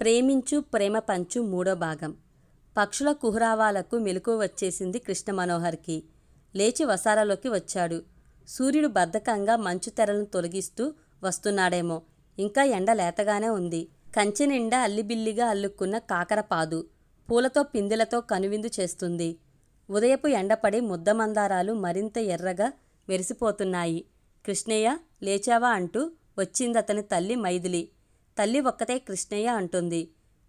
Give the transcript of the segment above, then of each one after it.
ప్రేమించు ప్రేమ పంచు మూడో భాగం. పక్షుల కుహరావాలకు మెలకు వచ్చేసింది కృష్ణ మనోహర్కి లేచి వసారాలోకి వచ్చాడు. సూర్యుడు బద్ధకంగా మంచు తెరలను తొలగిస్తూ వస్తున్నాడేమో. ఇంకా ఎండ లేతగానే ఉంది. కంచె నిండా అల్లిబిల్లిగా అల్లుకున్న కాకరపాదు పూలతో పిందెలతో కనువిందు చేస్తుంది. ఉదయపు ఎండపడి ముద్దమందారాలు మరింత ఎర్రగా మెరిసిపోతున్నాయి. కృష్ణయ్య లేచావా అంటూ వచ్చిందతని తల్లి మైథిలి. తల్లి ఒక్కతే కృష్ణయ్య అంటుంది.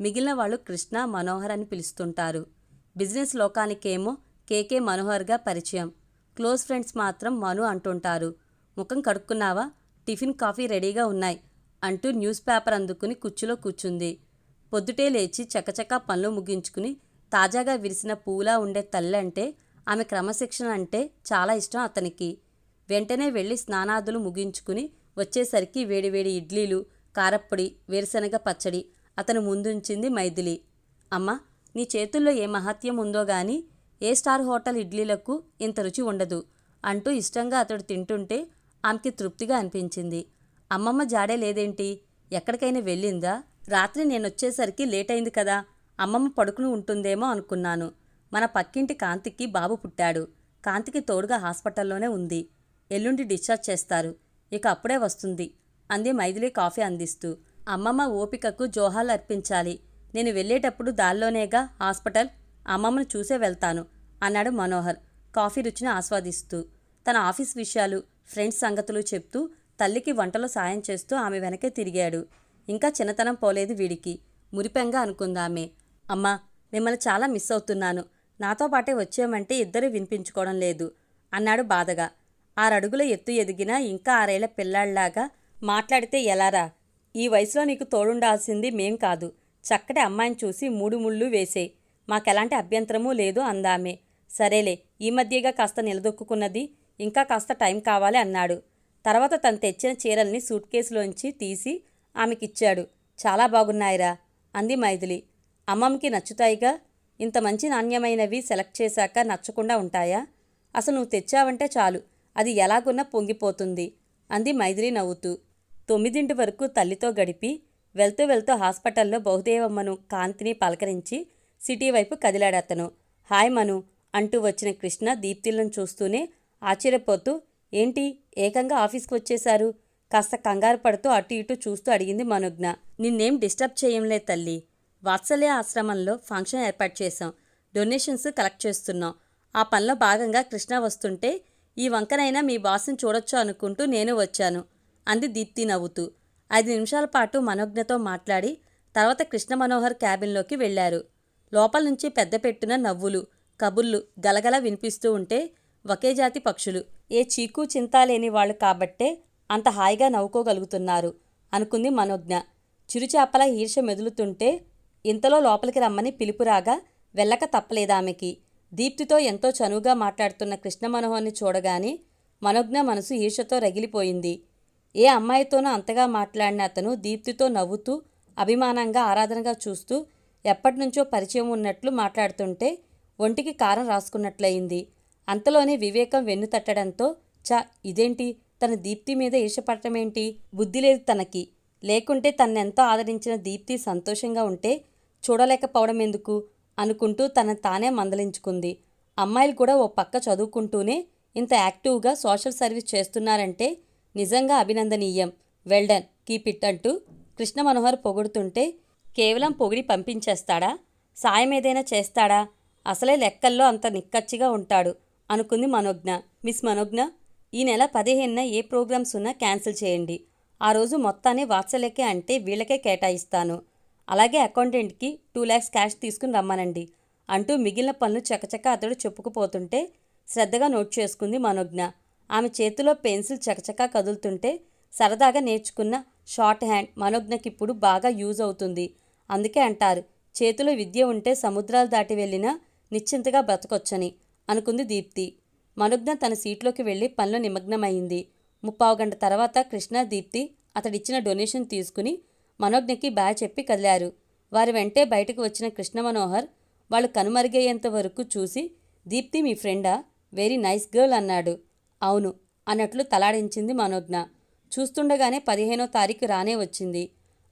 మిగిలిన వాళ్ళు కృష్ణ మనోహర్ అని పిలుస్తుంటారు. బిజినెస్ లోకానికేమో కేకే మనోహర్గా పరిచయం. క్లోజ్ ఫ్రెండ్స్ మాత్రం మను అంటుంటారు. ముఖం కడుక్కున్నావా? టిఫిన్ కాఫీ రెడీగా ఉన్నాయి అంటూ న్యూస్ పేపర్ అందుకుని కుర్చీలో కూర్చుంది. పొద్దుటే లేచి చకచకా పనులు ముగించుకుని తాజాగా విరిసిన పూలా ఉండే తల్లి అంటే ఆమె క్రమశిక్షణ అంటే చాలా ఇష్టం అతనికి. వెంటనే వెళ్ళి స్నానాదులు ముగించుకుని వచ్చేసరికి వేడివేడి ఇడ్లీలు కారప్పొడి వేరుశనగ పచ్చడి అతను ముందుంచింది మైథిలి. అమ్మ నీ చేతుల్లో ఏ మహత్యం ఉందో గాని ఏ స్టార్ హోటల్ ఇడ్లీలకు ఇంత రుచి ఉండదు అంటూ ఇష్టంగా అతడు తింటుంటే ఆమెకి తృప్తిగా అనిపించింది. అమ్మమ్మ జాడే లేదేంటి? ఎక్కడికైనా వెళ్ళిందా? రాత్రి నేనొచ్చేసరికి లేట్ అయింది కదా అమ్మమ్మ పడుకుని ఉంటుందేమో అనుకున్నాను. మన పక్కింటి కాంతికి బాబు పుట్టాడు. కాంతికి తోడుగా హాస్పిటల్లోనే ఉంది. ఎల్లుండి డిశ్చార్జ్ చేస్తారు. ఇక అప్పుడే వస్తుంది. అంది మైథిలి కాఫీ అందిస్తూ. అమ్మమ్మ ఓపికకు జోహాలు అర్పించాలి. నేను వెళ్ళేటప్పుడు దారిలోనేగా హాస్పిటల్ అమ్మమ్మను చూసే వెళ్తాను అన్నాడు మనోహర్ కాఫీ రుచిని ఆస్వాదిస్తూ. తన ఆఫీస్ విషయాలు ఫ్రెండ్స్ సంగతులు చెప్తూ తల్లికి వంటలో సాయం చేస్తూ ఆమె వెనకే తిరిగాడు. ఇంకా చిన్నతనం పోలేదు వీడికి. మురిపెంగా అనుకుందామే. అమ్మా మిమ్మల్ని చాలా మిస్ అవుతున్నాను. నాతో పాటే వచ్చామంటే ఇద్దరు వినిపించుకోవడం లేదు అన్నాడు బాధగా. ఆరడుగుల ఎత్తు ఎదిగినా ఇంకా ఆరేళ్ళ పిల్లాళ్ళాగా మాట్లాడితే ఎలారా? ఈ వయసులో నీకు తోడుండాల్సింది మేం కాదు. చక్కటి అమ్మాయిని చూసి మూడు ముళ్ళు వేసేయ్ మాకెలాంటి అభ్యంతరమూ లేదు అందామే. సరేలే ఈ మధ్యగా కాస్త నిలదొక్కున్నది ఇంకా కాస్త టైం కావాలి అన్నాడు. తర్వాత తను తెచ్చిన చీరల్ని సూట్ కేసులోంచి తీసి ఆమెకిచ్చాడు. చాలా బాగున్నాయిరా అంది మైథిలి. అమ్మమ్మకి నచ్చుతాయిగా? ఇంత మంచి నాణ్యమైనవి సెలెక్ట్ చేశాక నచ్చకుండా ఉంటాయా? అసలు నువ్వు తెచ్చావంటే చాలు. అది ఎలాగున్నా పొంగిపోతుంది అంది మైథిలి నవ్వుతూ. తొమ్మిదింటి వరకు తల్లితో గడిపి వెళ్తూ వెళ్తూ హాస్పిటల్లో బహుదేవమ్మను కాంతిని పలకరించి సిటీ వైపు కదిలాడతను. హాయ్ మను అంటూ వచ్చిన కృష్ణ దీప్తిలను చూస్తూనే ఆశ్చర్యపోతూ ఏంటి? ఏకంగా ఆఫీస్కి వచ్చేశారు? కాస్త కంగారు పడుతూ అటు ఇటు చూస్తూ అడిగింది మనోజ్ఞ. నిన్నేం డిస్టర్బ్ చేయంలే తల్లి. వాత్సల్య ఆశ్రమంలో ఫంక్షన్ ఏర్పాటు చేశాం. డొనేషన్స్ కలెక్ట్ చేస్తున్నాం. ఆ పనిలో భాగంగా కృష్ణ వస్తుంటే ఈ వంకనైనా మీ బాస్ని చూడొచ్చు అనుకుంటూ నేను వచ్చాను. అంది దీప్తి నవ్వుతూ. ఐదు నిమిషాల పాటు మనోజ్ఞతో మాట్లాడి తర్వాత కృష్ణ మనోహర్ క్యాబిన్లోకి వెళ్ళారు లోపల నుంచి పెద్ద పెట్టున నవ్వులు కబుర్లు గలగల వినిపిస్తూ ఉంటే ఒకే జాతి పక్షులు. ఏ చీకు చింత లేని వాళ్ళు కాబట్టే అంత హాయిగా నవ్వుకోగలుగుతున్నారు అనుకుంది మనోజ్ఞ. చిరుచేపల ఈర్ష మెదులుతుంటే ఇంతలో లోపలికి రమ్మని పిలుపురాగా వెళ్ళక తప్పలేదామెకి. దీప్తితో ఎంతో చనువుగా మాట్లాడుతున్న కృష్ణ మనోహర్ని చూడగానే మనోజ్ఞ మనసు ఈర్షతో రగిలిపోయింది. ఏ అమ్మాయితోనో అంతగా మాట్లాడిన అతను దీప్తితో నవ్వుతూ అభిమానంగా ఆరాధనగా చూస్తూ ఎప్పటినుంచో పరిచయం ఉన్నట్లు మాట్లాడుతుంటే ఒంటికి కారం రాసుకున్నట్లయింది. అంతలోనే వివేకం వెన్ను తట్టడంతో చ ఇదేంటి? తన దీప్తి మీద ఈర్షపడటమేంటి బుద్ధి లేదు తనకి. లేకుంటే తన్నెంతో ఆదరించిన దీప్తి సంతోషంగా ఉంటే చూడలేకపోవడం ఎందుకు అనుకుంటూ తన తానే మందలించుకుంది. అమ్మాయిలు కూడా ఓ పక్క చదువుకుంటూనే ఇంత యాక్టివ్గా సోషల్ సర్వీస్ చేస్తున్నారంటే నిజంగా అభినందనీయం. వెల్డన్ కీప్ ఇట్ అంటూ కృష్ణ మనోహర్ పొగుడుతుంటే కేవలం పొగిడి పంపించేస్తాడా? సాయం ఏదైనా చేస్తాడా? అసలే లెక్కల్లో అంత నిక్కచ్చిగా ఉంటాడు అనుకుంది మనోజ్ఞ. మిస్ మనోజ్ఞ ఈ నెల పదిహేనున ఏ ప్రోగ్రామ్స్ ఉన్నా క్యాన్సిల్ చేయండి. ఆ రోజు మొత్తాన్ని వాత్సల్యకే అంటే వీళ్ళకే కేటాయిస్తాను. అలాగే అకౌంటెంట్కి టూ ల్యాక్స్ క్యాష్ తీసుకుని రమ్మనండి అంటూ మిగిలిన పనులు చకచక అతడు చెప్పుకుపోతుంటే శ్రద్ధగా నోట్ చేసుకుంది మనోజ్ఞ. ఆమె చేతిలో పెన్సిల్ చకచకా కదులుతుంటే సరదాగా నేర్చుకున్న షార్ట్ హ్యాండ్ మనోజ్ఞకిప్పుడు బాగా యూజ్ అవుతుంది. అందుకే అంటారు చేతిలో విద్య ఉంటే సముద్రాలు దాటి వెళ్ళినా నిశ్చింతగా బ్రతకొచ్చని అనుకుంది దీప్తి. మనోజ్ఞ తన సీట్లోకి వెళ్ళి పనిలో నిమగ్నమైంది ముప్పావు గంట తర్వాత కృష్ణ దీప్తి అతడిచ్చిన డొనేషన్ తీసుకుని మనోజ్ఞకి బాయ్ చెప్పి కదిలారు. వారి వెంటే బయటకు వచ్చిన కృష్ణ మనోహర్ వాళ్ళు కనుమరుగయ్యేంత వరకు చూసి దీప్తి మీ ఫ్రెండా? వెరీ నైస్ గర్ల్ అన్నాడు. అవును అన్నట్లు తలాడించింది మనోజ్ఞ. చూస్తుండగానే పదిహేనో తారీఖు రానే వచ్చింది.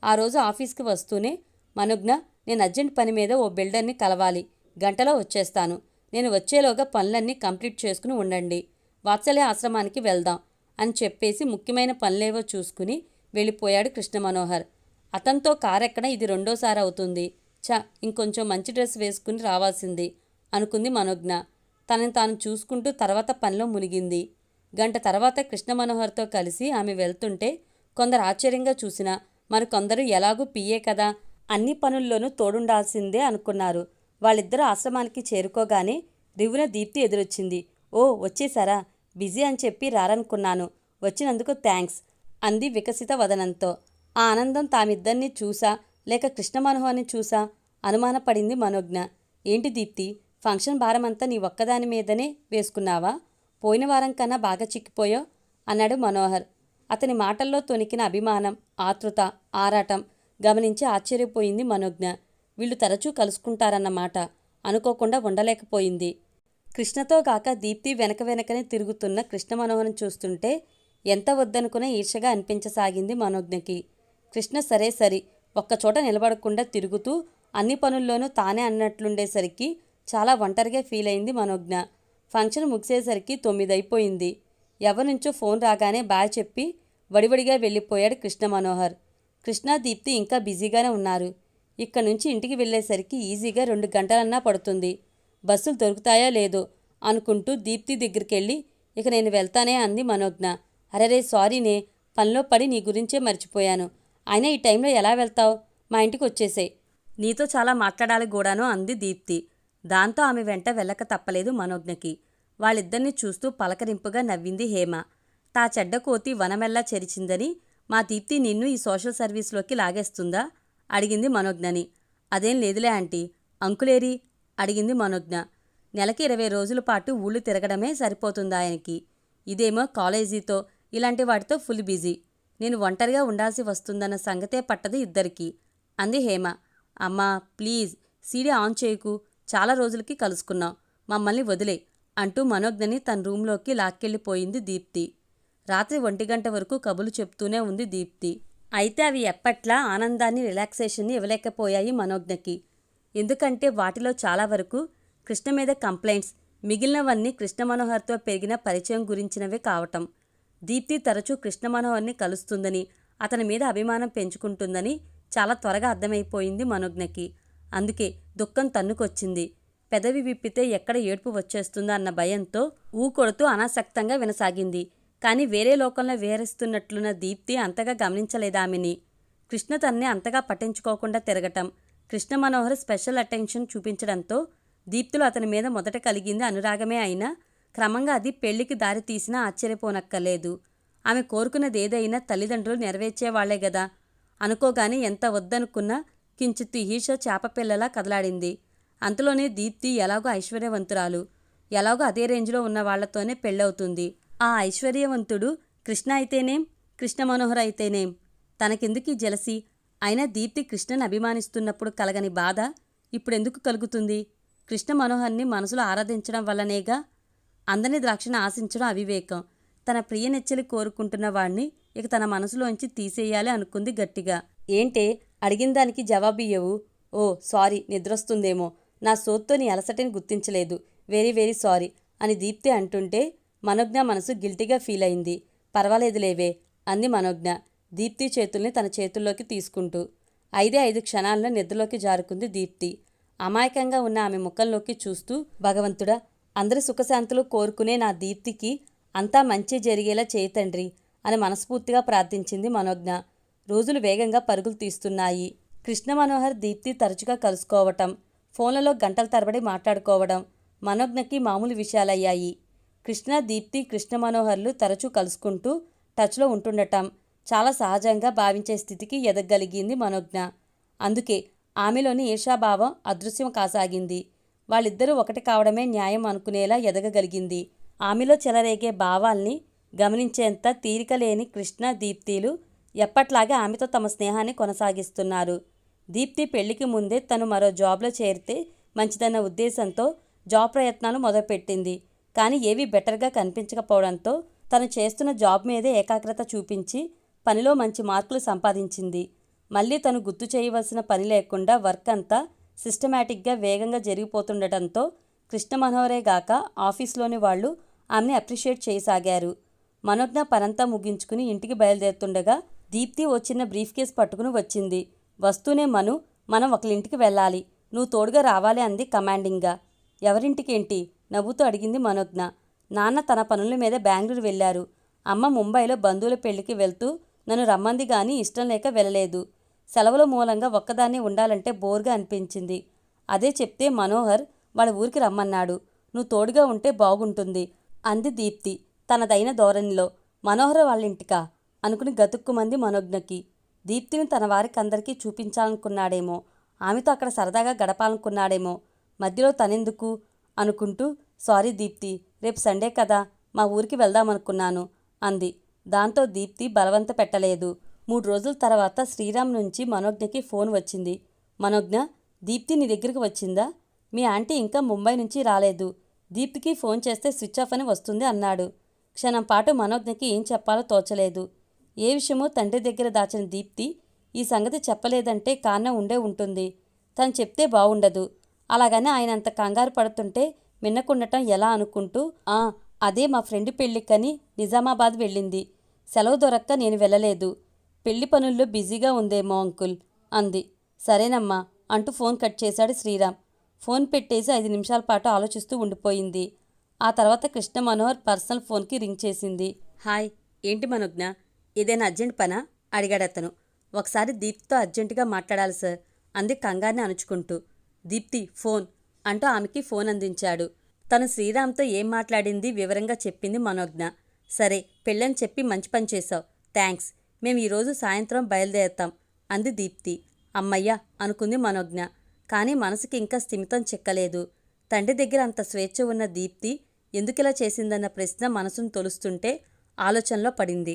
ఆ రోజు ఆఫీస్కి వస్తూనే మనోజ్ఞ నేను అర్జెంట్ పని మీద ఓ బిల్డర్ని కలవాలి. గంటలో వచ్చేస్తాను. నేను వచ్చేలోగా పనులన్నీ కంప్లీట్ చేసుకుని ఉండండి. వాత్సల్య ఆశ్రమానికి వెళ్దాం అని చెప్పేసి ముఖ్యమైన పనులేవో చూసుకుని వెళ్ళిపోయాడు కృష్ణ మనోహర్. అతనితో కారెక్కడం ఇది రెండోసారి అవుతుంది. చ ఇంకొంచెం మంచి డ్రెస్ వేసుకుని రావాల్సింది అనుకుంది మనోజ్ఞ. తనని తాను చూసుకుంటూ తర్వాత పనిలో మునిగింది. గంట తర్వాత కృష్ణ మనోహర్తో కలిసి ఆమె వెళ్తుంటే కొందరు ఆశ్చర్యంగా చూసినా మరికొందరు ఎలాగూ పియే కదా అన్ని పనుల్లోనూ తోడుండాల్సిందే అనుకున్నారు. వాళ్ళిద్దరూ ఆశ్రమానికి చేరుకోగానే రివున దీప్తి ఎదురొచ్చింది. ఓ వచ్చేసారా బిజీ అని చెప్పి రారనుకున్నాను. వచ్చినందుకు థ్యాంక్స్ అంది వికసిత వదనంతో. ఆ ఆనందం తామిద్దరిని చూసా లేక కృష్ణ మనోహర్ని చూసా? అనుమానపడింది మనోజ్ఞ. ఏంటి దీప్తి? ఫంక్షన్ భారమంతా నీ ఒక్కదాని మీదనే వేసుకున్నావా? పోయిన వారం కన్నా బాగా చిక్కిపోయావు అన్నాడు మనోహర్. అతని మాటల్లో తొణికిన అభిమానం ఆతృత ఆరాటం గమనించి ఆశ్చర్యపోయింది మనోజ్ఞ. వీళ్ళు తరచూ కలుసుకుంటారన్నమాట అనుకోకుండా ఉండలేకపోయింది. కృష్ణతో కాక దీప్తి వెనక వెనకనే తిరుగుతున్న కృష్ణ మనోహరం చూస్తుంటే ఎంత వద్దనుకునే ఈర్షగా అనిపించసాగింది మనోజ్ఞకి. కృష్ణ సరే సరి ఒక్కచోట నిలబడకుండా తిరుగుతూ అన్ని పనుల్లోనూ తానే అన్నట్లుండేసరికి చాలా ఒంటరిగా ఫీల్ అయింది మనోజ్ఞ. ఫంక్షన్ ముగిసేసరికి తొమ్మిది అయిపోయింది ఎవరి నుంచో ఫోన్ రాగానే బాయ్ చెప్పి వడివడిగా వెళ్ళిపోయాడు కృష్ణ మనోహర్. కృష్ణ దీప్తి ఇంకా బిజీగానే ఉన్నారు. ఇక్కడ నుంచి ఇంటికి వెళ్ళేసరికి ఈజీగా రెండు గంటలన్నా పడుతుంది. బస్సులు దొరుకుతాయో లేదో అనుకుంటూ దీప్తి దగ్గరికి వెళ్ళి ఇక నేను వెళ్తానే అంది మనోజ్ఞ. అరెరే సారీనే పనిలో పడి నీ గురించే మర్చిపోయాను. అయినా ఈ టైంలో ఎలా వెళ్తావు? మా ఇంటికి వచ్చేసే నీతో చాలా మాట్లాడాలి కూడాను అంది దీప్తి. దాంతో ఆమె వెంట వెళ్ళక తప్పలేదు మనోజ్ఞకి. వాళ్ళిద్దరిని చూస్తూ పలకరింపుగా నవ్వింది హేమ. తా చెడ్డ కోతి వనమెల్లా చెరిచిందని మా దీప్తి నిన్ను ఈ సోషల్ సర్వీస్లోకి లాగేస్తుందా? అడిగింది మనోజ్ఞని. అదేం లేదులే ఆంటీ. అంకులేరి? అడిగింది మనోజ్ఞ. నెలకి ఇరవై రోజుల పాటు ఊళ్ళు తిరగడమే సరిపోతుంది ఆయనకి? ఇదేమో కాలేజీతో ఇలాంటి వాటితో ఫుల్ బిజీ. నేను ఒంటరిగా ఉండాల్సి వస్తుందన్న సంగతే పట్టదు ఇద్దరికి. అంది హేమ. అమ్మా ప్లీజ్ సీడీ ఆన్ చేయకు. చాలా రోజులకి కలుసుకున్నాం. మమ్మల్ని వదిలే. అంటూ మనోజ్ఞని తన రూంలోకి లాక్కెళ్ళిపోయింది దీప్తి. రాత్రి ఒంటి గంట వరకు కబులు చెప్తూనే ఉంది దీప్తి. అయితే అవి ఎప్పట్లా ఆనందాన్ని రిలాక్సేషన్ని ఇవ్వలేకపోయాయి మనోజ్ఞకి. ఎందుకంటే వాటిలో చాలా వరకు కృష్ణ మీద కంప్లైంట్స్ మిగిలినవన్నీ కృష్ణ మనోహర్తో పెరిగిన పరిచయం గురించినవే కావటం. దీప్తి తరచూ కృష్ణ మనోహర్ని కలుస్తుందని అతని మీద అభిమానం పెంచుకుంటుందని చాలా త్వరగా అర్థమైపోయింది మనోజ్ఞకి. అందుకే దుఃఖం తన్నుకొచ్చింది. పెదవి విప్పితే ఎక్కడ ఏడుపు వచ్చేస్తుందా అన్న భయంతో ఊకొడుతూ అనాసక్తంగా వినసాగింది. కానీ వేరే లోకంలో విహరిస్తున్నట్లున్న దీప్తి అంతగా గమనించలేదామిని. కృష్ణ తన్నే అంతగా పట్టించుకోకుండా తిరగటం కృష్ణ మనోహర్ స్పెషల్ అటెన్షన్ చూపించడంతో దీప్తులు అతని మీద మొదట కలిగింది అనురాగమే అయినా క్రమంగా అది పెళ్ళికి దారి తీసినా ఆశ్చర్యపోనక్కర్లేదు. ఆమె కోరుకున్నది ఏదైనా తల్లిదండ్రులు నెరవేర్చేవాళ్ళే గదా. అనుకోగానే ఎంత వద్దనుకున్నా కించిత్ ఈష చేపపిల్లలా కదలాడింది. అంతలోనే దీప్తి ఎలాగో ఐశ్వర్యవంతురాలు. ఎలాగో అదే రేంజ్లో ఉన్న వాళ్ళతోనే పెళ్ళవుతుంది. ఆ ఐశ్వర్యవంతుడు కృష్ణ అయితేనేం? కృష్ణ మనోహర్ అయితేనేం? తనకెందుకు ఈ జలసి? అయినా దీప్తి కృష్ణను అభిమానిస్తున్నప్పుడు కలగని బాధ ఇప్పుడెందుకు కలుగుతుంది? కృష్ణ మనోహర్ని మనసులో ఆరాధించడం వల్లనేగా? అందని ద్రాక్షను ఆశించడం అవివేకం. తన ప్రియ నెచ్చలి కోరుకుంటున్న వాణ్ణి ఇక తన మనసులోంచి తీసేయాలి అనుకుంది గట్టిగా. ఏంటే? అడిగిన దానికి జవాబియ్యవు. ఓ సారీ నిద్రొస్తుందేమో. నా సోత్తో నీ అలసటని గుర్తించలేదు. వెరీ వెరీ సారీ అని దీప్తి అంటుంటే మనోజ్ఞ మనసు గిల్టీగా ఫీల్ అయింది పర్వాలేదులేవే అంది మనోజ్ఞ. దీప్తి చేతుల్ని తన చేతుల్లోకి తీసుకుంటూ. ఐదే ఐదు క్షణాల్లో నిద్రలోకి జారుకుంది దీప్తి. అమాయకంగా ఉన్న ఆమె ముఖంలోకి చూస్తూ భగవంతుడా అందరి సుఖశాంతులు కోరుకునే నా దీప్తికి అంతా మంచి జరిగేలా చేయతండ్రి అని మనస్ఫూర్తిగా ప్రార్థించింది మనోజ్ఞ. రోజులు వేగంగా పరుగులు తీస్తున్నాయి. కృష్ణ మనోహర్ దీప్తి తరచుగా కలుసుకోవటం. ఫోన్లలో గంటల తరబడి మాట్లాడుకోవడం మనోజ్ఞకి మామూలు విషయాలయ్యాయి. కృష్ణ దీప్తి కృష్ణ మనోహర్లు తరచూ కలుసుకుంటూ టచ్లో ఉంటుండటం చాలా సహజంగా భావించే స్థితికి ఎదగలిగింది మనోజ్ఞ. అందుకే ఆమెలోని ఈర్షాభావం అదృశ్యం కాసాగింది. వాళ్ళిద్దరూ ఒకటి కావడమే న్యాయం అనుకునేలా ఎదగగలిగింది. ఆమెలో చెలరేగే భావాల్ని గమనించేంత తీరిక లేని కృష్ణ దీప్తిలు ఎప్పట్లాగే ఆమెతో తమ స్నేహాన్ని కొనసాగిస్తున్నారు. దీప్తి పెళ్ళికి ముందే తను మరో జాబ్లో చేరితే మంచిదన్న ఉద్దేశంతో జాబ్ ప్రయత్నాలు మొదలుపెట్టింది. కానీ ఏవీ బెటర్గా కనిపించకపోవడంతో తను చేస్తున్న జాబ్ మీదే ఏకాగ్రత చూపించి పనిలో మంచి మార్కులు సంపాదించింది. మళ్ళీ తను గుర్తు చేయవలసిన పని లేకుండా వర్క్ అంతా సిస్టమేటిక్గా వేగంగా జరిగిపోతుండటంతో కృష్ణ మనోహరే గాక ఆఫీస్లోని వాళ్ళు ఆమెని అప్రిషియేట్ చేయసాగారు. మనోజ్ఞ పనంతా ముగించుకుని ఇంటికి బయలుదేరుతుండగా దీప్తి వచ్చిన బ్రీఫ్ కేస్ పట్టుకుని వచ్చింది. వస్తూనే మను మనం ఒకరింటికి వెళ్ళాలి. నువ్వు తోడుగా రావాలి అంది కమాండింగ్గా. ఎవరింటికేంటి? నవ్వుతూ అడిగింది మనోజ్ఞ. నాన్న తన పనుల మీద బెంగళూరు వెళ్ళారు. అమ్మ ముంబైలో బంధువుల పెళ్ళికి వెళ్తూ నన్ను రమ్మంది కానీ ఇష్టం లేక వెళ్ళలేదు. సెలవుల మూలంగా ఒక్కదాన్ని ఉండాలంటే బోర్గా అనిపించింది. అదే చెప్తే మనోహర్ వాళ్ళ ఊరికి రమ్మన్నాడు. నువ్వు తోడుగా ఉంటే బాగుంటుంది అంది దీప్తి తనదైన ధోరణిలో. మనోహర్ వాళ్ళ ఇంటికా అనుకుని గతుక్కుమంది మనోజ్ఞకి. దీప్తిని తన వారికి అందరికీ చూపించాలనుకున్నాడేమో. ఆమెతో అక్కడ సరదాగా గడపాలనుకున్నాడేమో. మధ్యలో తనెందుకు? అనుకుంటూ సారీ దీప్తి రేపు సండే కదా మా ఊరికి వెళ్దామనుకున్నాను అంది. దాంతో దీప్తి బలవంత పెట్టలేదు. మూడు రోజుల తర్వాత శ్రీరామ్ నుంచి మనోజ్ఞకి ఫోన్ వచ్చింది. మనోజ్ఞ దీప్తి నీ దగ్గరికి వచ్చిందా? మీ ఆంటీ ఇంకా ముంబై నుంచి రాలేదు. దీప్తికి ఫోన్ చేస్తే స్విచ్ ఆఫ్ అని వస్తుంది అన్నాడు. క్షణం పాటు మనోజ్ఞకి ఏం చెప్పాలో తోచలేదు. ఏ విషయమో తండ్రి దగ్గర దాచిన దీప్తి ఈ సంగతి చెప్పలేదంటే కారణం ఉండే ఉంటుంది. తను చెప్తే బావుండదు. అలాగని ఆయన అంత కంగారు పడుతుంటే మిన్నకుండటం ఎలా అనుకుంటూ ఆ అదే మా ఫ్రెండ్ పెళ్ళికని నిజామాబాద్ వెళ్ళింది. సెలవు దొరక్క నేను వెళ్ళలేదు. పెళ్ళి పనుల్లో బిజీగా ఉందేమో అంకుల్ అంది. సరేనమ్మా అంటూ ఫోన్ కట్ చేశాడు శ్రీరామ్. ఫోన్ పెట్టేసి ఐదు నిమిషాల పాటు ఆలోచిస్తూ ఉండిపోయింది. ఆ తర్వాత కృష్ణ మనోహర్ పర్సనల్ ఫోన్కి రింగ్ చేసింది. హాయ్ ఏంటి మనోజ్ఞ? ఏదైనా అర్జెంట్ పనా? అడిగాడు అతను. ఒకసారి దీప్తితో అర్జెంటుగా మాట్లాడాలి సార్. అంది కంగారుని అణుచుకుంటూ దీప్తి ఫోన్ అంటూ ఆమెకి ఫోన్ అందించాడు. తను శ్రీరామ్తో ఏం మాట్లాడింది వివరంగా చెప్పింది మనోజ్ఞ. సరే పెళ్ళని చెప్పి మంచి పని చేశావు. థ్యాంక్స్. మేము ఈరోజు సాయంత్రం బయలుదేరుతాం అంది దీప్తి. అమ్మయ్య అనుకుంది మనోజ్ఞ. కానీ మనసుకి ఇంకా స్థిమితం చిక్కలేదు. తండ్రి దగ్గర అంత స్వేచ్ఛ ఉన్న దీప్తి ఎందుకిలా చేసిందన్న ప్రశ్న మనసును తొలుస్తుంటే ఆలోచనలో పడింది.